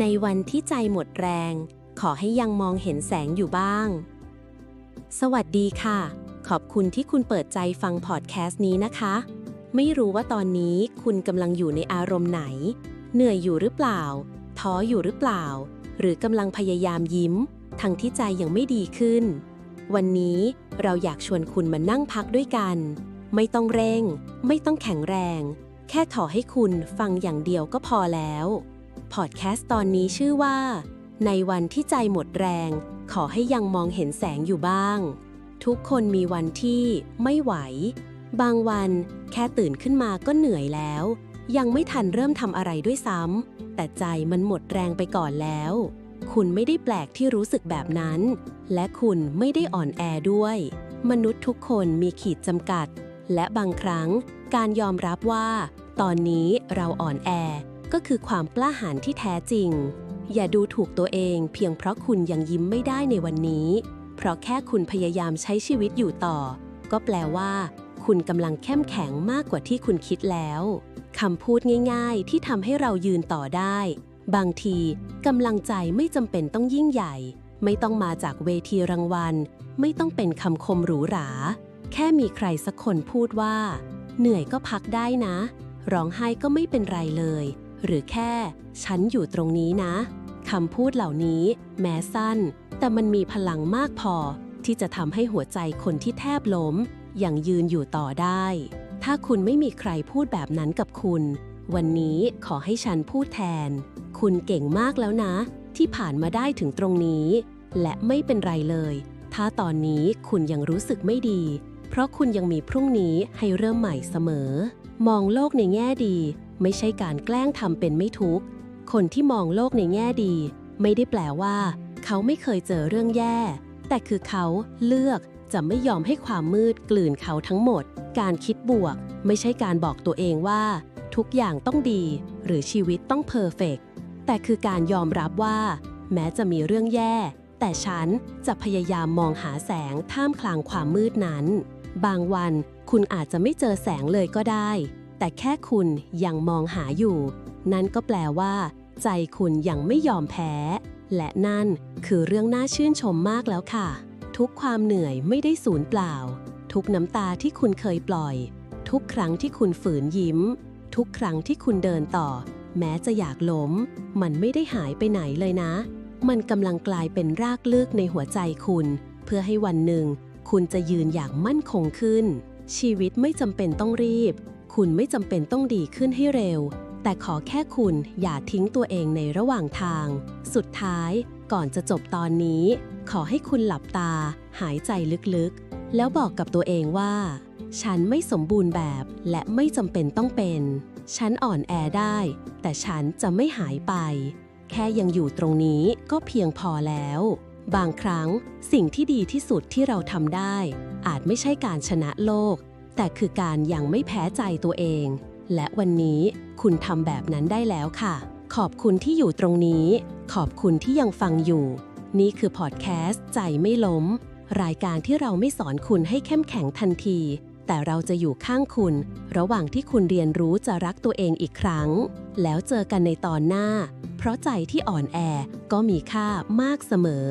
ในวันที่ใจหมดแรง ขอให้ยังมองเห็นแสงอยู่บ้าง สวัสดีค่ะ ขอบคุณที่คุณเปิดใจฟังพอดแคสต์นี้นะคะ ไม่รู้ว่าตอนนี้คุณกำลังอยู่ในอารมณ์ไหน เหนื่อยอยู่หรือเปล่า ท้ออยู่หรือเปล่า หรือกำลังพยายามยิ้ม ทั้งที่ใจยังไม่ดีขึ้น วันนี้เราอยากชวนคุณมานั่งพักด้วยกัน ไม่ต้องเร่ง ไม่ต้องแข็งแรง แค่ขอให้คุณฟังอย่างเดียวก็พอแล้ว พอดแคสต์ตอนนี้ชื่อว่า ในวันที่ใจหมดแรง ขอให้ยังมองเห็นแสงอยู่บ้าง ทุกคนมีวันที่ไม่ไหว บางวันแค่ตื่นขึ้นมาก็เหนื่อยแล้ว ยังไม่ทันเริ่มทำอะไรด้วยซ้ำแต่ใจมันหมดแรงไปก่อนแล้ว คุณไม่ได้แปลกที่รู้สึกแบบนั้น และคุณไม่ได้อ่อนแอด้วย มนุษย์ทุกคนมีขีดจำกัด และบางครั้งการยอมรับว่า ตอนนี้เราอ่อนแอ ก็คือความกล้าหาญที่แท้จริง อย่าดูถูกตัวเองเพียงเพราะคุณยังยิ้มไม่ได้ในวันนี้ เพราะแค่คุณพยายามใช้ชีวิตอยู่ต่อ ก็แปลว่า คุณกำลังเข้มแข็งมากกว่าที่คุณคิดแล้วคำพูดง่าย ๆ ที่ทำให้เรายืนต่อได้ บางทีกำลังใจไม่จำเป็นต้องยิ่งใหญ่ ไม่ต้องมาจากเวทีรางวัล ไม่ต้องเป็นคำคมหรูหรา แค่มีใครสักคนพูดว่า เหนื่อยก็พักได้นะ ร้องไห้ก็ไม่เป็นไรเลย หรือแค่ ฉันอยู่ตรงนี้นะคำพูดเหล่านี้ แม้สั้น แต่มันมีพลังมากพอ ที่จะทำให้หัวใจคนที่แทบล้มยังยืนอยู่ต่อได้ ถ้าคุณไม่มีใครพูดแบบนั้นกับคุณ วันนี้ขอให้ฉันพูดแทน คุณเก่งมากแล้วนะ ที่ผ่านมาได้ถึงตรงนี้ และไม่เป็นไรเลย ถ้าตอนนี้คุณยังรู้สึกไม่ดี เพราะคุณยังมีพรุ่งนี้ให้เริ่มใหม่เสมอ มองโลกในแง่ดี ไม่ใช่การแกล้งทำเป็นไม่ทุกข์ คนที่มองโลกในแง่ดี ไม่ได้แปลว่า เขาไม่เคยเจอเรื่องแย่ แต่คือเขาเลือกจะไม่ยอมให้ความมืดกลืนเขาทั้งหมด การคิดบวก ไม่ใช่การบอกตัวเองว่า ทุกอย่างต้องดี หรือชีวิตต้องเพอร์เฟกแต่คือการยอมรับว่า แม้จะมีเรื่องแย่ แต่ฉันจะพยายามมองหาแสงท่ามกลางความมืดนั้น บางวันคุณอาจจะไม่เจอแสงเลยก็ได้ แต่แค่คุณยังมองหาอยู่ นั่นก็แปลว่า ใจคุณยังไม่ยอมแพ้ และนั่นคือเรื่องน่าชื่นชมมากแล้วค่ะ ทุกความเหนื่อยไม่ได้สูญเปล่า ทุกน้ำตาที่คุณเคยปล่อย ทุกครั้งที่คุณฝืนยิ้ม ทุกครั้งที่คุณเดินต่อ แม้จะอยากล้ม มันไม่ได้หายไปไหนเลยนะ มันกำลังกลายเป็นรากลึกในหัวใจคุณ เพื่อให้วันหนึ่ง คุณจะยืนอย่างมั่นคงขึ้นชีวิตไม่จำเป็นต้องรีบ คุณไม่จำเป็นต้องดีขึ้นให้เร็ว แต่ขอแค่คุณอย่าทิ้งตัวเองในระหว่างทาง สุดท้ายก่อนจะจบตอนนี้ ขอให้คุณหลับตา หายใจลึกๆ แล้วบอกกับตัวเองว่า ฉันไม่สมบูรณ์แบบและไม่จำเป็นต้องเป็น ฉันอ่อนแอได้ แต่ฉันจะไม่หายไป แค่ยังอยู่ตรงนี้ก็เพียงพอแล้ว บางครั้งสิ่งที่ดีที่สุดที่เราทำได้ อาจไม่ใช่การชนะโลก แต่คือการยังไม่แพ้ใจตัวเอง และวันนี้คุณทำแบบนั้นได้แล้วค่ะ ขอบคุณที่อยู่ตรงนี้ ขอบคุณที่ยังฟังอยู่ นี่คือพอดแคสต์ใจไม่ล้ม รายการที่เราไม่สอนคุณให้เข้มแข็งทันที แต่เราจะอยู่ข้างคุณ ระหว่างที่คุณเรียนรู้จะรักตัวเองอีกครั้ง แล้วเจอกันในตอนหน้า เพราะใจที่อ่อนแอก็มีค่ามากเสมอ